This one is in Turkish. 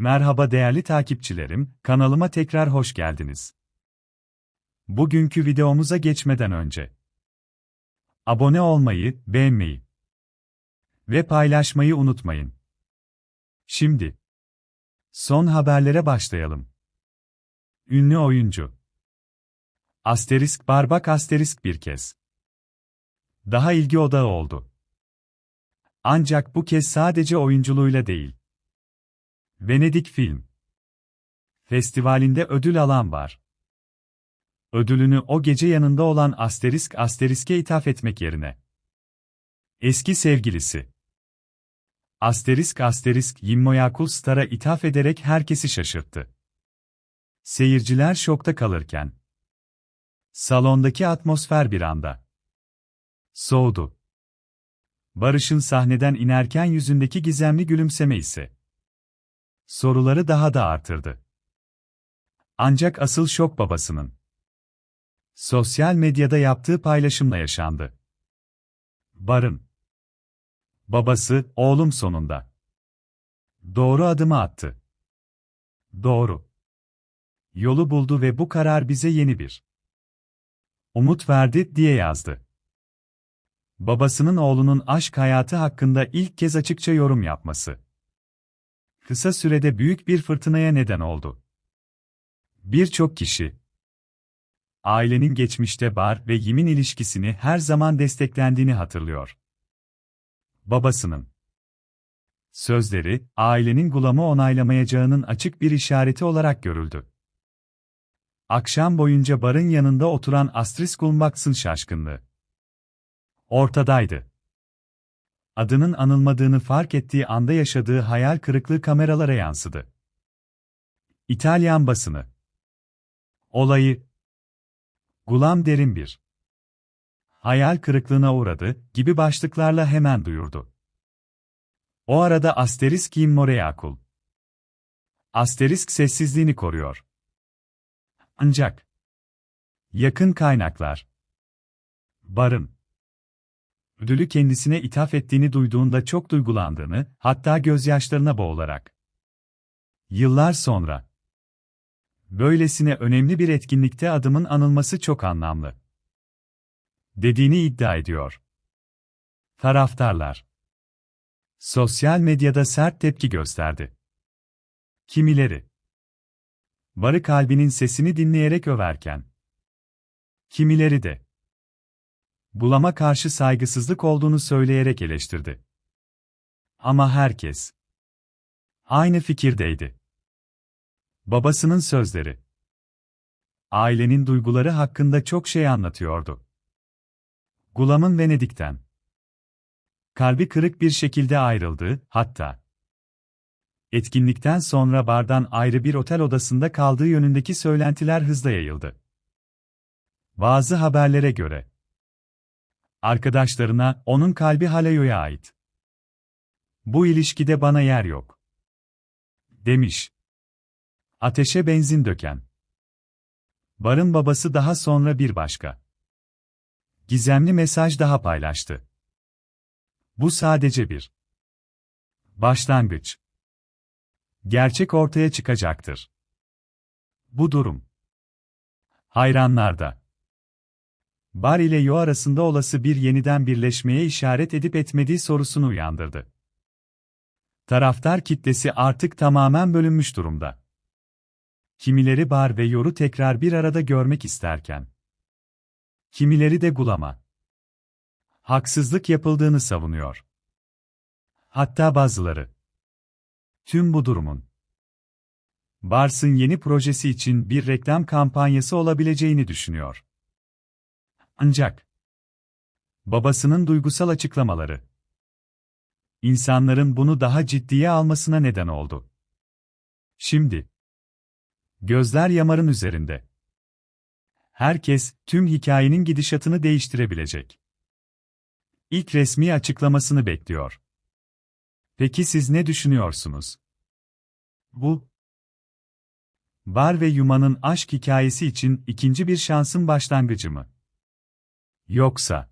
Merhaba değerli takipçilerim, kanalıma tekrar hoş geldiniz. Bugünkü videomuza geçmeden önce abone olmayı, beğenmeyi ve paylaşmayı unutmayın. Şimdi son haberlere başlayalım. Ünlü oyuncu Asterisk Barbak Asterisk bir kez daha ilgi odağı oldu. Ancak bu kez sadece oyunculuğuyla değil. Venedik Film Festivalinde ödül alan var. Ödülünü o gece yanında olan Asterisk Asterisk'e ithaf etmek yerine. Eski sevgilisi. Asterisk Asterisk Yimmoyakul Star'a ithaf ederek herkesi şaşırttı. Seyirciler şokta kalırken. Salondaki atmosfer bir anda soğudu. Barış'ın sahneden inerken yüzündeki gizemli gülümseme ise soruları daha da artırdı. Ancak asıl şok babasının sosyal medyada yaptığı paylaşımla yaşandı. Barın babası, oğlum sonunda doğru adımı attı. Doğru. Yolu buldu ve bu karar bize yeni bir umut verdi diye yazdı. Babasının oğlunun aşk hayatı hakkında ilk kez açıkça yorum yapması kısa sürede büyük bir fırtınaya neden oldu. Birçok kişi, ailenin geçmişte Bar ve Yim'in ilişkisini her zaman desteklendiğini hatırlıyor. Babasının sözleri, ailenin Gulam'ı onaylamayacağının açık bir işareti olarak görüldü. Akşam boyunca barın yanında oturan Astris Gulmaks'ın şaşkınlığı ortadaydı adının anılmadığını fark ettiği anda yaşadığı hayal kırıklığı kameralara yansıdı. İtalyan basını Olayı Gulam derin bir hayal kırıklığına uğradı gibi başlıklarla hemen duyurdu. O arada Asterisk Immoreakul. Asterisk sessizliğini koruyor. Ancak yakın kaynaklar Barın ödülü kendisine ithaf ettiğini duyduğunda çok duygulandığını, hatta gözyaşlarına boğularak. Yıllar sonra. Böylesine önemli bir etkinlikte adımın anılması çok anlamlı. Dediğini iddia ediyor. Taraftarlar. Sosyal medyada sert tepki gösterdi. Kimileri. Barı kalbinin sesini dinleyerek överken. Kimileri de bulama karşı saygısızlık olduğunu söyleyerek eleştirdi. Ama herkes aynı fikirdeydi. Babasının sözleri ailenin duyguları hakkında çok şey anlatıyordu. Gulam'ın Venedik'ten kalbi kırık bir şekilde ayrıldı, hatta etkinlikten sonra bardan ayrı bir otel odasında kaldığı yönündeki söylentiler hızla yayıldı. Bazı haberlere göre Arkadaşlarına, onun kalbi Halayo'ya ait. Bu ilişkide bana yer yok. Demiş. Ateşe benzin döken. Barın babası daha sonra bir başka. Gizemli mesaj daha paylaştı. Bu sadece bir başlangıç. Gerçek ortaya çıkacaktır. Bu durum hayranlarda Bar ile Yo arasında olası bir yeniden birleşmeye işaret edip etmediği sorusunu uyandırdı. Taraftar kitlesi artık tamamen bölünmüş durumda. Kimileri Bar ve Yor'u tekrar bir arada görmek isterken, kimileri de Gulama haksızlık yapıldığını savunuyor. Hatta bazıları tüm bu durumun Bars'ın yeni projesi için bir reklam kampanyası olabileceğini düşünüyor. Ancak babasının duygusal açıklamaları insanların bunu daha ciddiye almasına neden oldu. Şimdi gözler Yamar'ın üzerinde. Herkes tüm hikayenin gidişatını değiştirebilecek. İlk resmi açıklamasını bekliyor. Peki siz ne düşünüyorsunuz? Bu Bar ve Yuma'nın aşk hikayesi için ikinci bir şansın başlangıcı mı? Yoksa